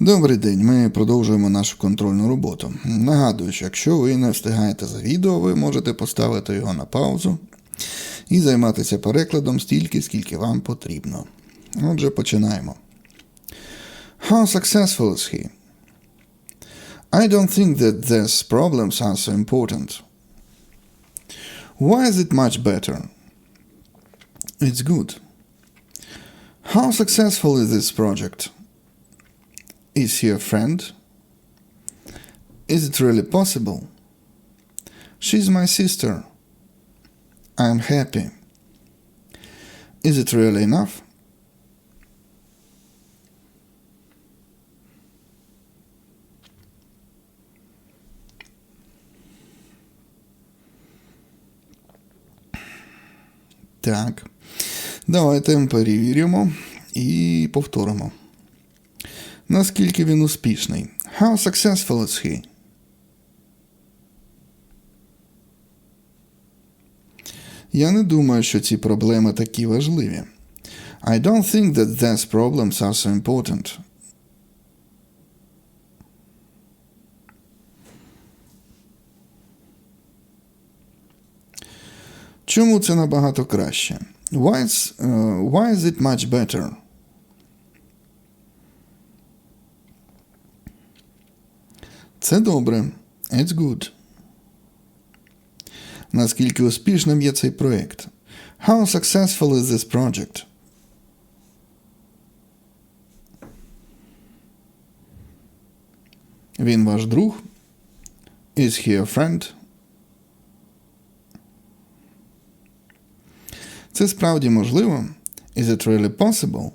Добрий день, ми продовжуємо нашу контрольну роботу. Нагадую, що якщо ви не встигаєте за відео, ви можете поставити його на паузу і займатися перекладом стільки, скільки вам потрібно. Отже, починаємо. How successful is he? I don't think that these problems are so important. Why is it much better? It's good. How successful is this project? Is he a friend? Is it really possible? She's my sister. I'm happy. Is it really enough? Так. Давайте перевіримо і повторимо. Наскільки він успішний? How successful is he? Я не думаю, що ці проблеми такі важливі. I don't think that these problems are so important. Чому це набагато краще? Why is, uh, why is it much better? Це добре. It's good. Наскільки успішним є цей проєкт? How successful is this project? Він ваш друг? Is he a friend? Це справді можливо? Is it really possible?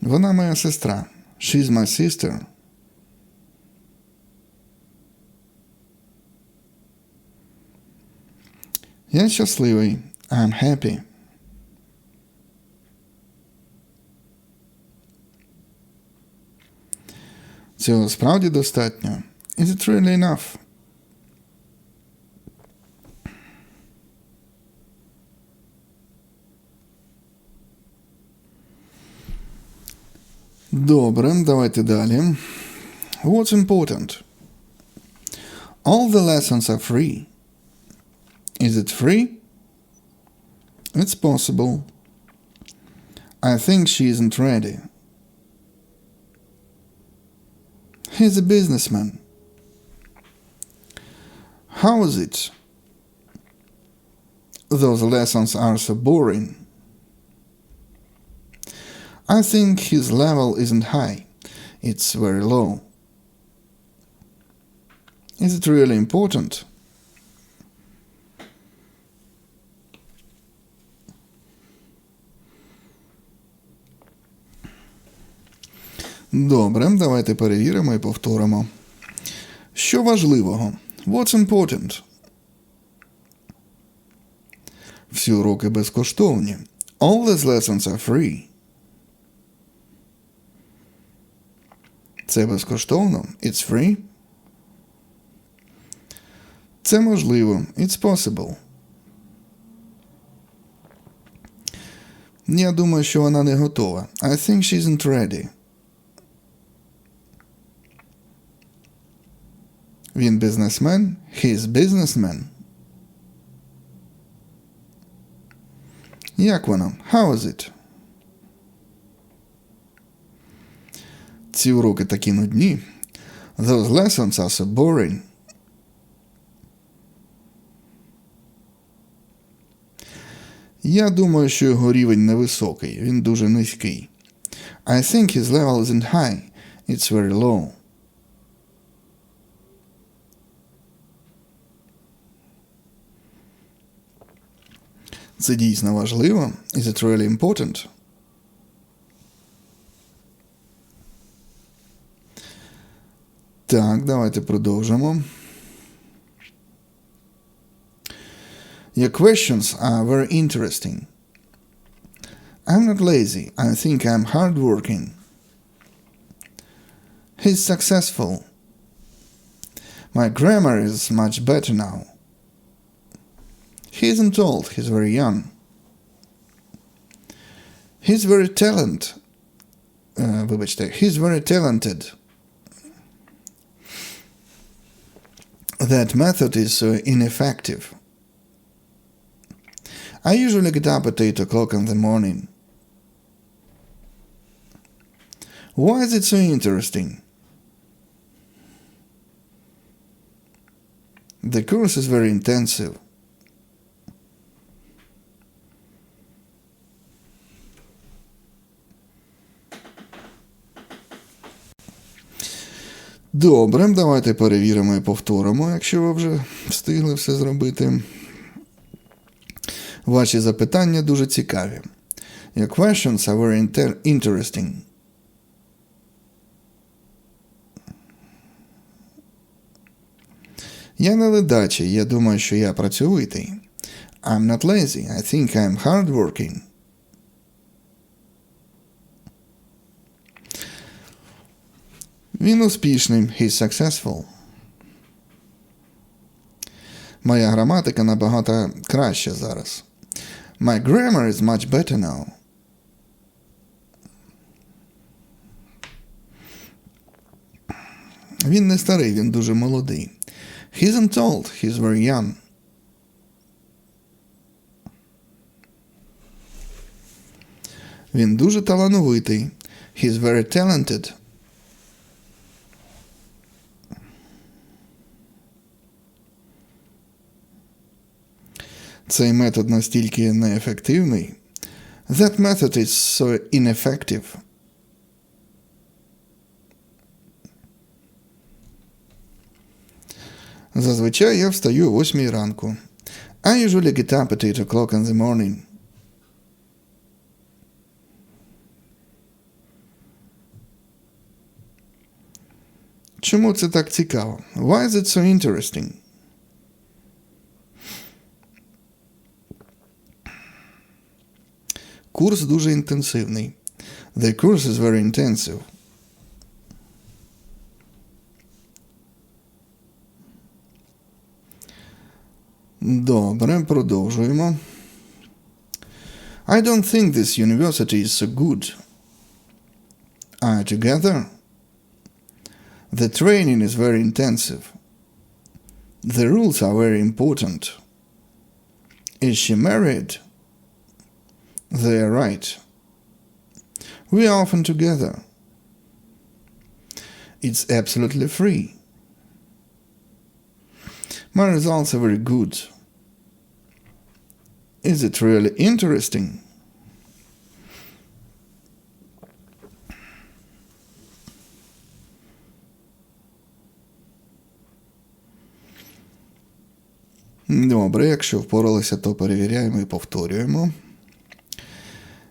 Вона моя сестра. She's my sister. Я щасливий. I'm happy. Цього справді достатньо. Is it really enough? Добре, давайте далі. What's important? All the lessons are free. Is it free? It's possible. I think she isn't ready. He's a businessman. How is it? Those lessons are so boring. I think his level isn't high. It's very low. Is it really important? Добре, давайте перевіримо і повторимо. Що важливого? What's important? Всі уроки безкоштовні. All these lessons are free. Це безкоштовно. It's free. Це можливо. It's possible. Я думаю, що вона не готова. I think she isn't ready. Він бізнесмен. He's businessman. Як вона? How is it? Ці уроки такі нудні. Those lessons are so boring. Я думаю, що його рівень невисокий, він дуже низький. I think his level isn't high, it's very low. Це дійсно важливо. Is it really important? Так, давайте продовжимо. Your questions are very interesting. I'm not lazy. I think I'm hardworking. He's successful. My grammar is much better now. He isn't old, he's very young. He's very talent. Е, вибачте, he's very talented. That method is so ineffective. I usually get up at 8 o'clock in the morning. Why is it so interesting? The course is very intensive. Добре, давайте перевіримо і повторимо, якщо ви вже встигли все зробити. Ваші запитання дуже цікаві. Your questions are very inter- interesting. Я не ледачий, я думаю, що я працьовитий. I'm not lazy, I think I'm hardworking. Він успішний, he's successful. Моя граматика набагато краща зараз. My grammar is much better now. Він не старий, він дуже молодий. He isn't old, he's very young. Він дуже талановитий. He's very talented. Цей метод настільки неефективний. That method is so ineffective. Зазвичай я встаю о 8 ранку. I usually get up at 8 o'clock in the morning. Чому це так цікаво? Why is it so interesting? Курс дуже інтенсивний. The course is very intensive. Добре, продовжуємо. I don't think this university is so good. Are you together? The training is very intensive. The rules are very important. Is she married? They are right. We are often together. It's absolutely free. My results are very good. Is it really interesting? Добре, якщо впоралися, то перевіряємо і повторюємо.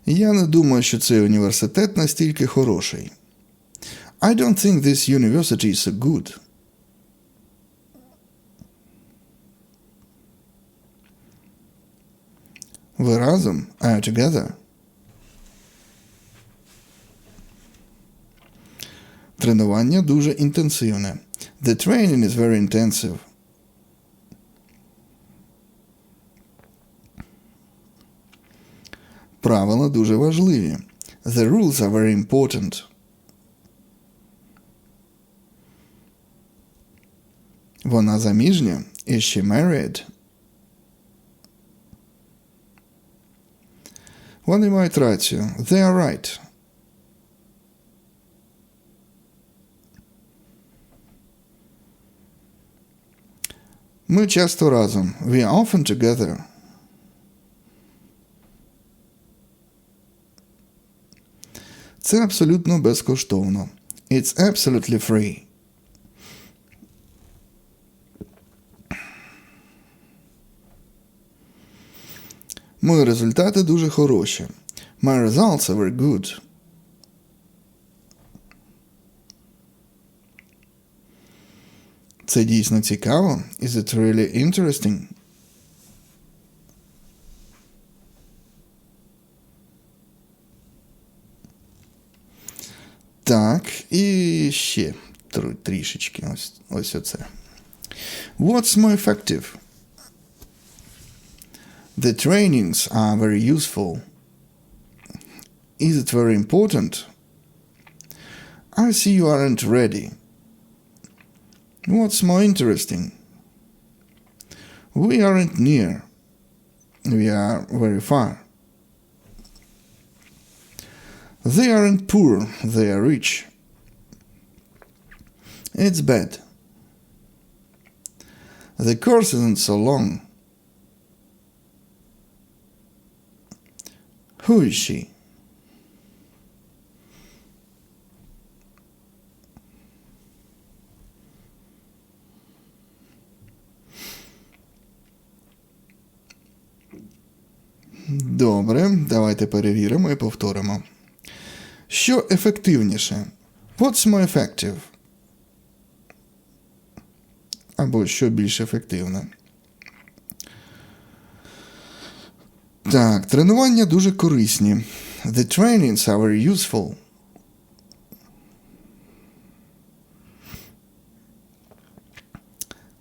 Я не думаю, що цей університет настільки хороший. I don't think this university is so good. Ви разом? Are you together? Тренування дуже інтенсивне. The training is very intensive. Правила дуже важливі. The rules are very important. Вона заміжня. Is she married? Вони мають рацію. They are right. Ми часто разом. We are often together. Це абсолютно безкоштовно. It's absolutely free. Мої результати дуже хороші. My results are good. Це дійсно цікаво. Is it really interesting? Так, і ще тру- трішечки. Ось, ось оце. What's more effective? The trainings are very useful. Is it very important? I see you aren't ready. What's more interesting? We aren't near. We are very far. They aren't poor, they are rich. It's bad. The course isn't so long. Who is she? Добре, давайте перевіримо і повторимо. Що ефективніше? What's more effective? Або що більш ефективне? Так, тренування дуже корисні. The trainings are very useful.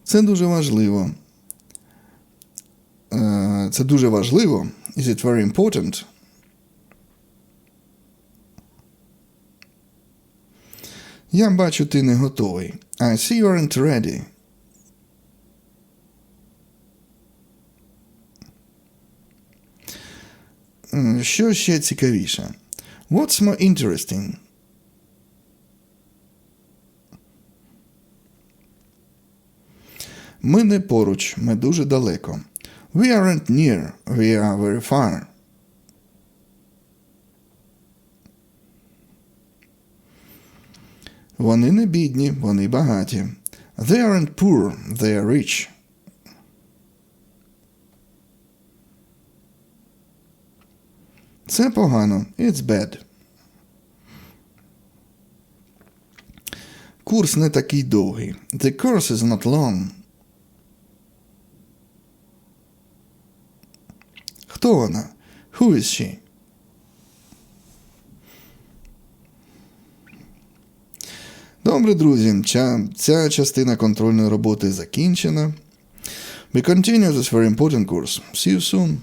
Це дуже важливо. Е, Це дуже важливо. Is it very important? Я бачу, ти не готовий. I see you aren't ready. Що ще цікавіше? What's more interesting? Ми не поруч, ми дуже далеко. We aren't near, we are very far. Вони не бідні, вони багаті. They aren't poor, they are rich. Це погано. It's bad. Курс не такий довгий. The course is not long. Хто вона? Who is she? Добре, друзі, ця, частина контрольної роботи закінчена. We continue this very important course. See you soon.